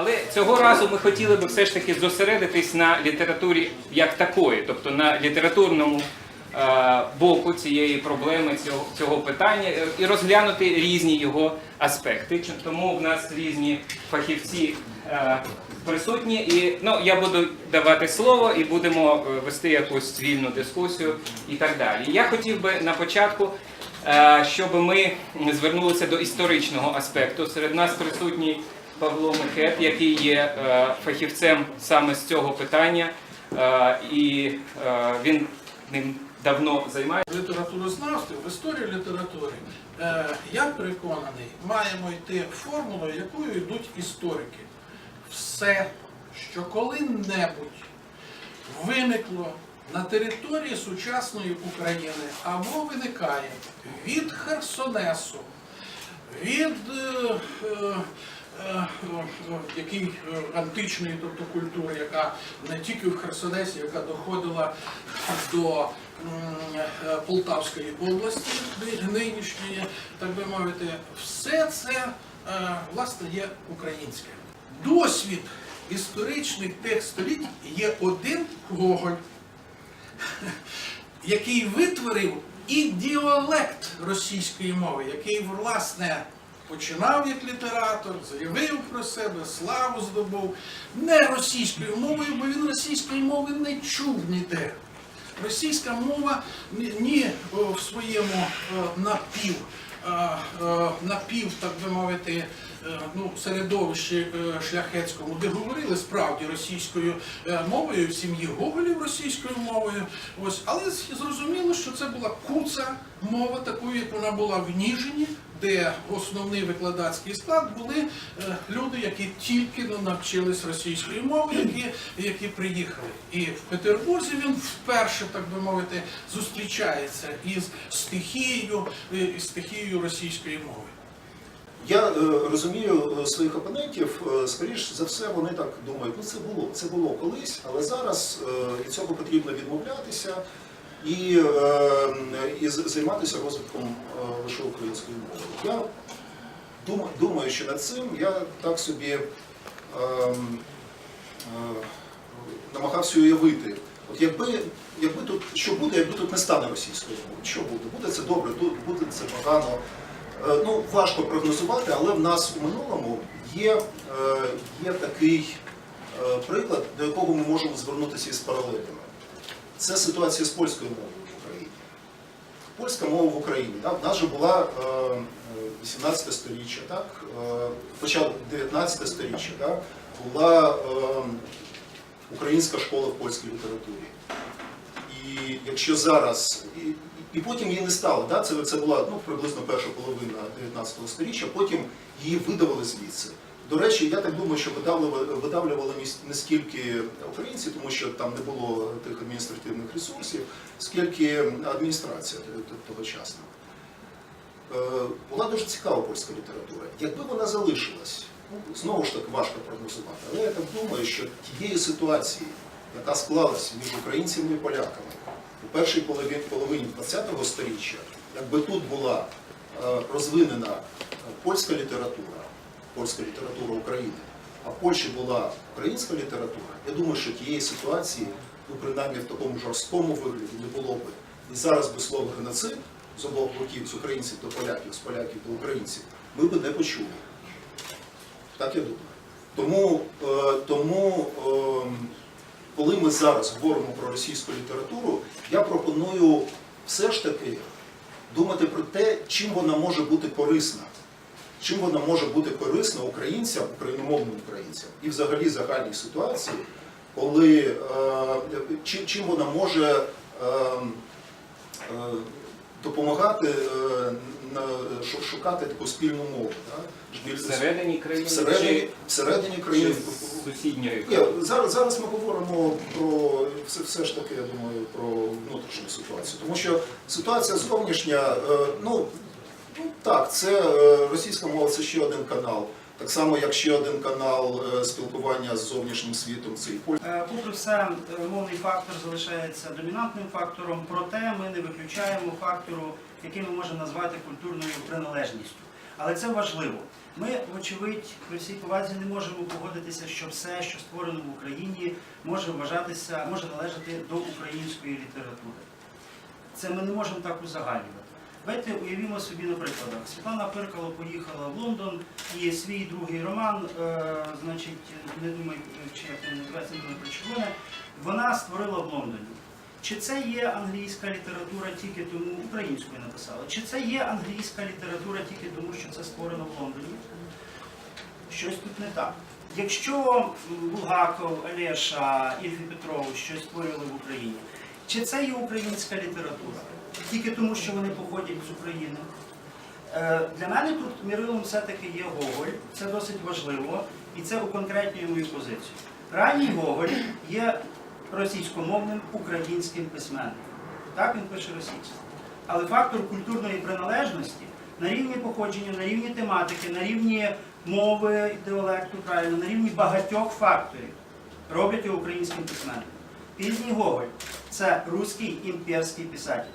Але цього разу ми хотіли би все ж таки зосередитись на літературі як такої, тобто на літературному е, боку цієї проблеми, цього, цього питання, е, і розглянути різні його аспекти. Тому в нас різні фахівці е, присутні. І ну, я буду давати слово і будемо вести якусь вільну дискусію і так далі. Я хотів би на початку, щоб ми звернулися до історичного аспекту. Серед нас присутній Павло Мехет, який є е, фахівцем саме з цього питання, е, і е, він ним давно займається. В літературознавстві, в історії літератури, я переконаний, маємо йти формулою, якою йдуть історики. Все, що коли-небудь виникло на території сучасної України або виникає від Херсонесу, від який е, античної, тобто культури, яка не тільки в Херсонесі, яка доходила до е, Полтавської області, нинішньої, так би мовити, все це е, власне є українське. Досвід історичних тих століть є один Гоголь, який витворив ідіолект російської мови, який, власне, починав як літератор, заявив про себе, славу здобув не російською мовою, бо він російської мови не чув ніде. Російська мова ні, в своєму напів, напів, так би мовити, ну, середовищі е, шляхетському, де говорили справді російською е, мовою, в сім'ї Гоголів російською мовою. Ось, але зрозуміло, що це була куца мова, такою, як вона була в Ніжині, де основний викладацький склад були е, люди, які тільки ну, навчились російської мови, які, які приїхали. І в Петербурзі він вперше, так би мовити, зустрічається із стихією, е, із стихією російської мови. Я е, розумію е, своїх опонентів, е, скоріш за все, вони так думають, ну це було, це було колись, але зараз від цього потрібно відмовлятися і, і займатися розвитком лише української мови. Я думаю, що над цим я так собі ем, намагався уявити. От якби, якби тут що буде, якби тут не стане російської мови, що буде? Буде це добре, буде це погано. Е, Ну, важко прогнозувати, але в нас у минулому є, е, є такий е, приклад, до якого ми можемо звернутися із паралелями. Це ситуація з польською мовою в Україні. Польська мова в Україні. Так? В нас же була е, е, 18 сторіччя, так? Хоча 19 сторіччя, так? була українська школа в польській літературі. І якщо зараз, і, потім її не стало, да? це, це була ну, приблизно перша половина 19 століття, потім її видавали звідси. До речі, я так думаю, що видавлювали, видавлювали не с- не скільки українці, тому що там не було тих адміністративних ресурсів, скільки адміністрація тогочасна. Е, Була дуже цікава польська література. Якби вона залишилась, ну, знову ж таки важко прогнозувати, але я так думаю, що тієї ситуації, яка склалася між українцями і поляками у першій половині, половині ХХ століття, якби тут була е, розвинена е, польська література, польська література України, а в Польщі була українська література, я думаю, що тієї ситуації, ну принаймні в такому жорсткому вигляді, не було би. І зараз би слово геноцид з обох боків, з українців до поляків, з поляків до українців, ми би не почули. Так я думаю. Тому, е, тому ем, коли ми зараз говоримо про російську літературу, я пропоную все ж таки думати про те, чим вона може бути корисна. Чим вона може бути корисна українцям, україномовним українцям і взагалі загальній ситуації, коли е, чим, чим вона може е, е, допомагати е, шукати таку спільну мову. Всередині країни всередині, чи, всередині країни. сусідньої зараз, зараз ми говоримо про все, все ж таки, я думаю, про внутрішню ситуацію. Тому що ситуація зовнішня, е, ну, ну так, це е, російська мова це ще один канал. Так само, як ще один канал е, спілкування з зовнішнім світом, це і польська. Е, Попри все, е, мовний фактор залишається домінантним фактором, проте ми не виключаємо фактору, який ми можемо назвати культурною приналежністю. Але це важливо. Ми, вочевидь, при всій повазі не можемо погодитися, що все, що створено в Україні, може вважатися, може належати до української літератури. Це ми не можемо так узагальнювати. Давайте уявімо собі на прикладах. Світлана Перкало поїхала в Лондон і свій другий роман, е, значить, не думаю, чи як він називається, не думаю вона створила в Лондоні. Чи це є англійська література тільки тому, українською написала, чи це є англійська література тільки тому, що це створено в Лондоні? Щось тут не так. Якщо Булгаков, Олеша, Ільфі Петров щось створювали в Україні, чи це є українська література? Тільки тому, що вони походять з України? Е, Для мене тут мірилом все-таки є Гоголь, це досить важливо, і це уконкретнює мою позицію. Ранній Гоголь є російськомовним українським письменником. Так він пише російською. Але фактор культурної приналежності на рівні походження, на рівні тематики, на рівні мови, діалекту, правильно, на рівні багатьох факторів роблять його українським письменником. Пізній Гоголь це руський імперський писатель.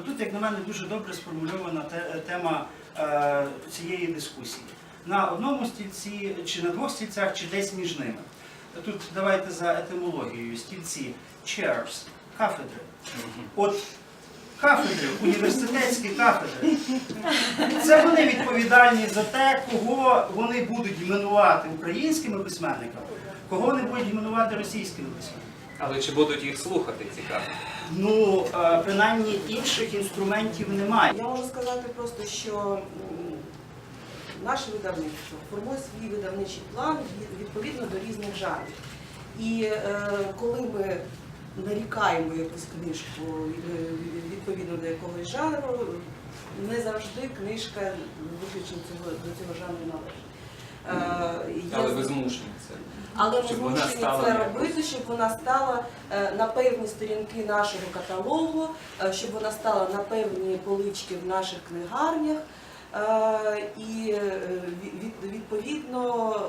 Отут, як на мене, дуже добре сформульована те- тема е, цієї дискусії. На одному стільці, чи на двох стільцях, чи десь між ними. Тут давайте за етимологією стільці chairs, кафедри. От кафедри, університетські кафедри. Це вони відповідальні за те, кого вони будуть іменувати українськими письменниками, кого вони будуть іменувати російськими письменниками. Але чи будуть їх слухати цікаво? Ну, е, принаймні інших інструментів немає. Я можу сказати просто, що наше видавництво формує свій видавничий план відповідно до різних жанрів. І е, коли ми нарікаємо якусь книжку е, відповідно до якогось жанру, не завжди книжка виключно до цього жанру належить. Е, Але ви змушені це. але ми Щоб змушені це робити, щоб вона стала е, на певні сторінки нашого каталогу, е, щоб вона стала на певні полички в наших книгарнях. І від- від- відповідно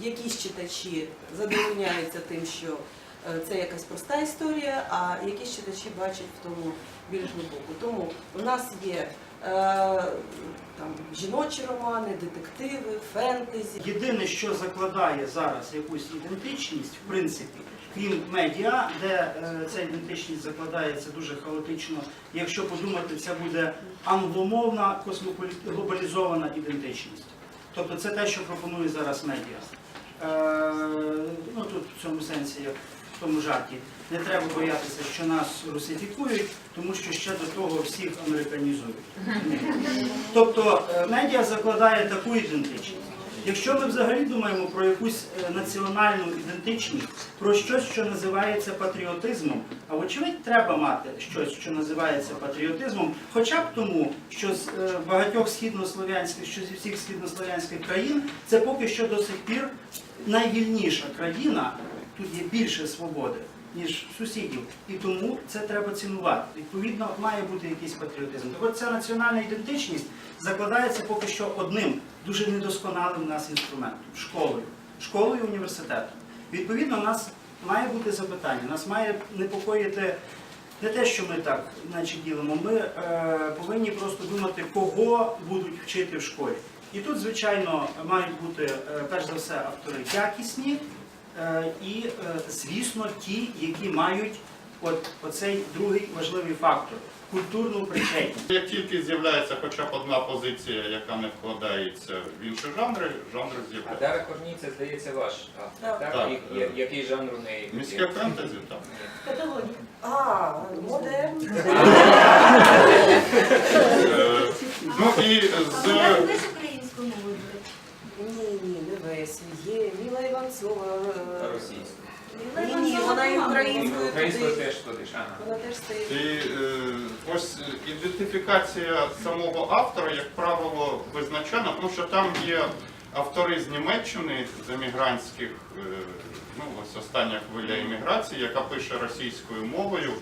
якісь читачі задовольняються тим, що це якась проста історія, а якісь читачі бачать в тому більш глибоку. Тому у нас є там жіночі романи, детективи, фентезі. Єдине, що закладає зараз якусь ідентичність, в принципі, крім медіа, де е, ця ідентичність закладається дуже хаотично. Якщо подумати, це буде англомовна глобалізована ідентичність. Тобто це те, що пропонує зараз медіа. Е, ну тут в цьому сенсі, як тому жарті, не треба боятися, що нас русифікують, тому що ще до того всіх американізують. Тобто е, медіа закладає таку ідентичність. Якщо ми взагалі думаємо про якусь е, національну ідентичність, про щось, що називається патріотизмом, а вочевидь треба мати щось, що називається патріотизмом, хоча б тому, що з е, багатьох східнослов'янських, що зі всіх східнослов'янських країн, це поки що до сих пір найвільніша країна, є більше свободи. Ніж сусідів, і тому це треба цінувати. Відповідно, має бути якийсь патріотизм. Так от ця національна ідентичність закладається поки що одним дуже недосконалим у нас інструментом школою, школою університетом. Відповідно, у нас має бути запитання, нас має непокоїти не те, що ми так наче ділимо. Ми е, повинні просто думати, кого будуть вчити в школі. І тут, звичайно, мають бути е, перш за все автори якісні і, е, звісно, ті, які мають от, оцей другий важливий фактор культурну причетність. Як тільки з'являється хоча б одна позиція, яка не вкладається в інші жанри, жанр А з'являється. Дара Корній, це здається ваш автор, Так. так? І- я- Який жанр у неї? Міське фентезі там. Каталогії. А, модерн. Е, Ну і з Я десь українською мовою. Ні, ні, не весь. Є Міла Іванцова. е, Російською. Ні, ні, вона і українською. Туди. теж туди ж. Ага. Вона теж стоїть. е, ось ідентифікація самого автора, як правило, визначена, тому що там є автори з Німеччини, з емігрантських, е, ну ось остання хвиля імміграції, яка пише російською мовою.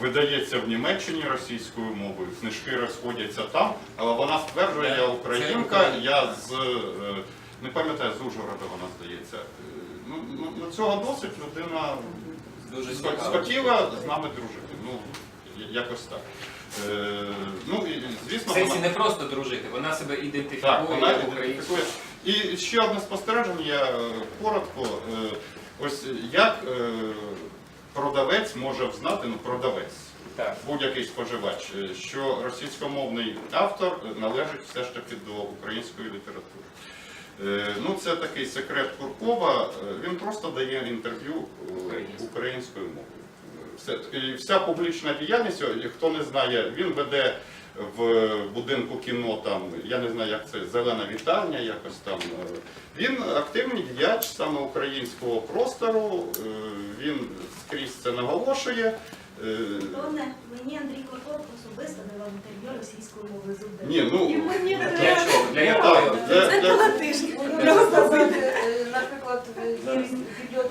Видається в Німеччині російською мовою, книжки розходяться там, але вона стверджує, я українка, я з е, не пам'ятаю, з Ужгорода вона здається. Е, Ну, ну, ну, цього досить людина Дуже схотіла з нами дружити. Ну, якось так. Е, ну, і, звісно, В сенсі вона- не просто дружити, вона себе Так, ідентифікує вона як українською. ідентифікує. І ще одне спостереження, я е, коротко. Е, Ось як е, продавець може взнати, ну продавець, Так. будь-який споживач, е, що російськомовний автор належить все ж таки до української літератури. Е, Ну, це такий секрет Куркова. Е, Він просто дає інтерв'ю е, Українською. мовою. Вся публічна діяльність, хто не знає, він веде в будинку кіно, там, я не знаю, як це, зелена вітальня, якось там. Він активний діяч саме українського простору, він скрізь це наголошує. Головне, мені Андрій Курков особисто давав інтерв'ю російською мовою з Уда. Ні, ну, Для чого? Для Так, якої? для- Це два тижні. е, наприклад,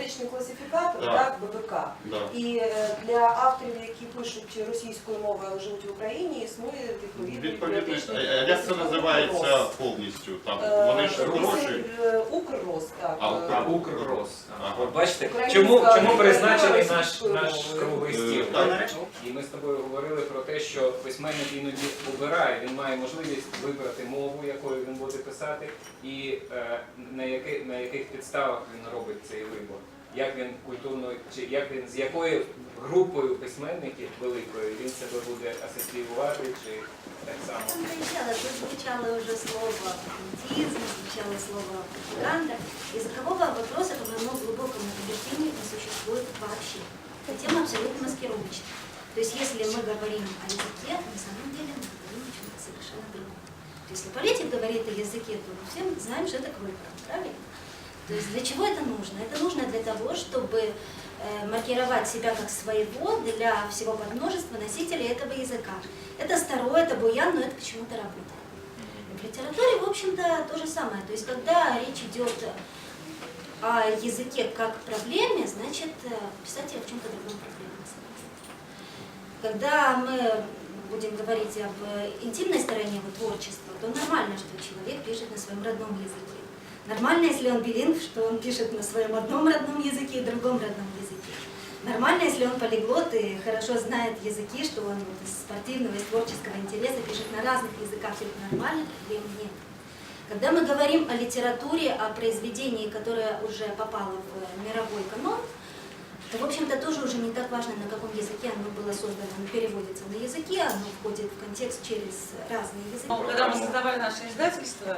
є класифікатор, Так. так, ББК. Да. І е, для авторів, які пишуть російською мовою, але живуть в Україні, існує відповідний Відповідно, а як це називається повністю? Там Е, вони ж це, хороші. е, Укррос, так. А, е, А Укррос. Ага. От бачите, Українська чому, чому література призначений наш, російською наш мовою. круглий Е, стіл? так. І ми з тобою говорили про те, що письменник іноді обирає, він має можливість вибрати мову, якою він буде писати, і е, на яких підставах він робить цей вибор Як він культурно, чи як він з якою групою письменників великою він себе буде асоціювати, чи так само. Там звучало, тут звучало уже слово антизм, звучало слово пропаганда. Из-за какого вопроса, по моему глубокому убеждению, не существует вообще. Эта тема абсолютно маскировочная. То есть если мы говорим о языке, на самом деле мы говорим о чем-то совершенно другом. То есть Если политик говорит о языке, то мы все знаем, что это кройка, правильно? То есть для чего это нужно? Это нужно для того, чтобы э, маркировать себя как своего для всего подмножества носителей этого языка. Это старое, это буян, но это почему-то работает. В литературе, в общем-то, то же самое. То есть, когда речь идет о языке как проблеме, значит, э, писатель о чем-то другом проблеме. Когда мы будем говорить об интимной стороне его творчества, то нормально, что человек пишет на своем родном языке. Нормально, если он билингв, что он пишет на своем одном родном языке и другом родном языке. Нормально, если он полиглот и хорошо знает языки, что он вот из спортивного, из творческого интереса пишет на разных языках. Все это нормально, проблем нет. Когда мы говорим о литературе, о произведении, которое уже попало в мировой канон, то, в общем-то, тоже уже не так важно, на каком языке оно было создано. Оно переводится на языки, оно входит в контекст через разные языки. Ну, Когда мы создавали наше издательство,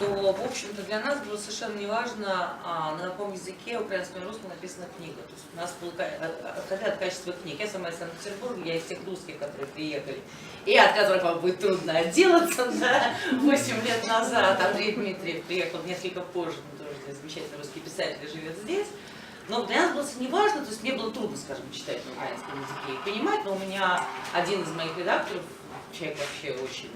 то, в общем-то, для нас было совершенно неважно, а, на каком языке, украинском или русском написана книга. То есть у нас был отходя от качества книг. Я сама из Санкт-Петербурга, я из тех русских, которые приехали, и от которых вам будет трудно отделаться, да, 8 лет назад. Андрей Дмитриев приехал несколько позже, он тоже замечательный русский писатель и живет здесь. Но для нас было не важно, то есть мне было трудно, скажем, читать на украинском языке и понимать, но у меня один из моих редакторов, человек вообще очень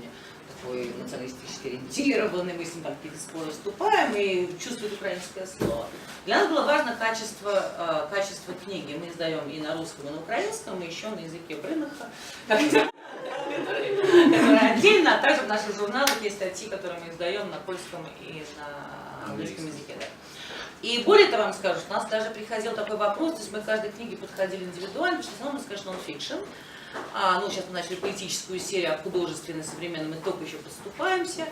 такой националистически ориентированный, мы с ним там какие-то споры вступаем и чувствует украинское слово. Для нас было важно качество, э, качество книги. Мы издаем и на русском, и на украинском, и еще на языке Брынаха, который отдельно, а также в наших журналах есть статьи, которые мы издаем на польском и на английском языке. да. И более того, вам скажу, у нас даже приходил такой вопрос, то есть мы к каждой книге подходили индивидуально, потому что в основном конечно, нон-фикшн. А, ну, сейчас мы начали поэтическую серию, а художественной, современной, мы только еще поступаемся.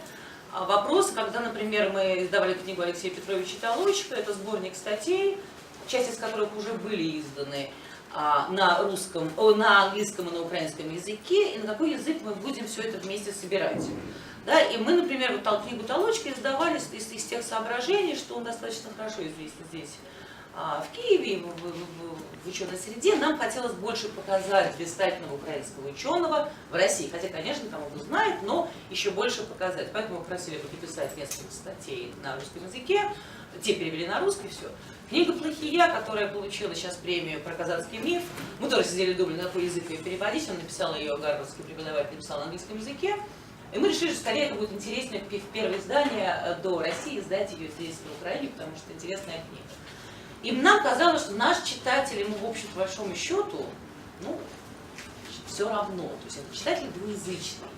А вопрос, когда, например, мы издавали книгу Алексея Петровича Толочка, это сборник статей, часть из которых уже были изданы а, на русском, о, на английском и на украинском языке, и на какой язык мы будем все это вместе собирать. Да, и мы, например, вот тол- книгу Толочка издавали из, из- тех соображений, что он достаточно хорошо известен здесь, а, в Киеве, в, в- в- в ученой среде. Нам хотелось больше показать блистательного украинского ученого в России. Хотя, конечно, там его знает, но еще больше показать. Поэтому мы просили переписать несколько статей на русском языке. Те перевели на русский, все. Книга «Плохия», которая получила сейчас премию про казацкий миф, мы тоже сидели думали, на какой язык ее переводить. Он написал ее, гарвардский преподаватель написал на английском языке. И мы решили, что скорее это будет интереснее в первое издание э, до России, издать ее здесь, на Украине, потому что интересная книга. И нам казалось, что наш читатель, ему, в общем, по большому счету, ну, все равно. То есть это читатель двуязычный.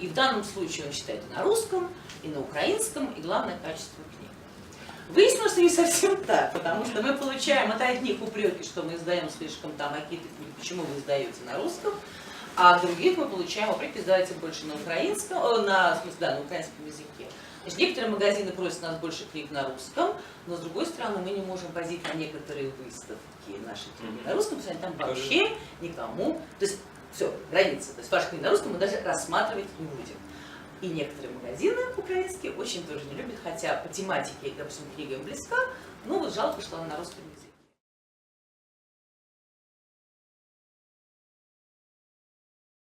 И в данном случае он читает и на русском, и на украинском, и главное качество книг. Выяснилось, что не совсем так, потому что мы получаем от одних упреки, что мы издаем слишком там а какие-то почему вы издаете на русском, А других мы получаем упреки, издавайте больше на украинском, э, на, в смысле, да, на украинском языке. Значит, некоторые магазины просят нас больше книг на русском, но с другой стороны мы не можем возить на некоторые выставки наши книги на русском, потому что они там вообще никому, то есть все, граница, то есть ваши книги на русском мы даже рассматривать не будем. И некоторые магазины украинские очень тоже не любят, хотя по тематике, допустим, книга им близка, ну вот жалко, что она на русском языке.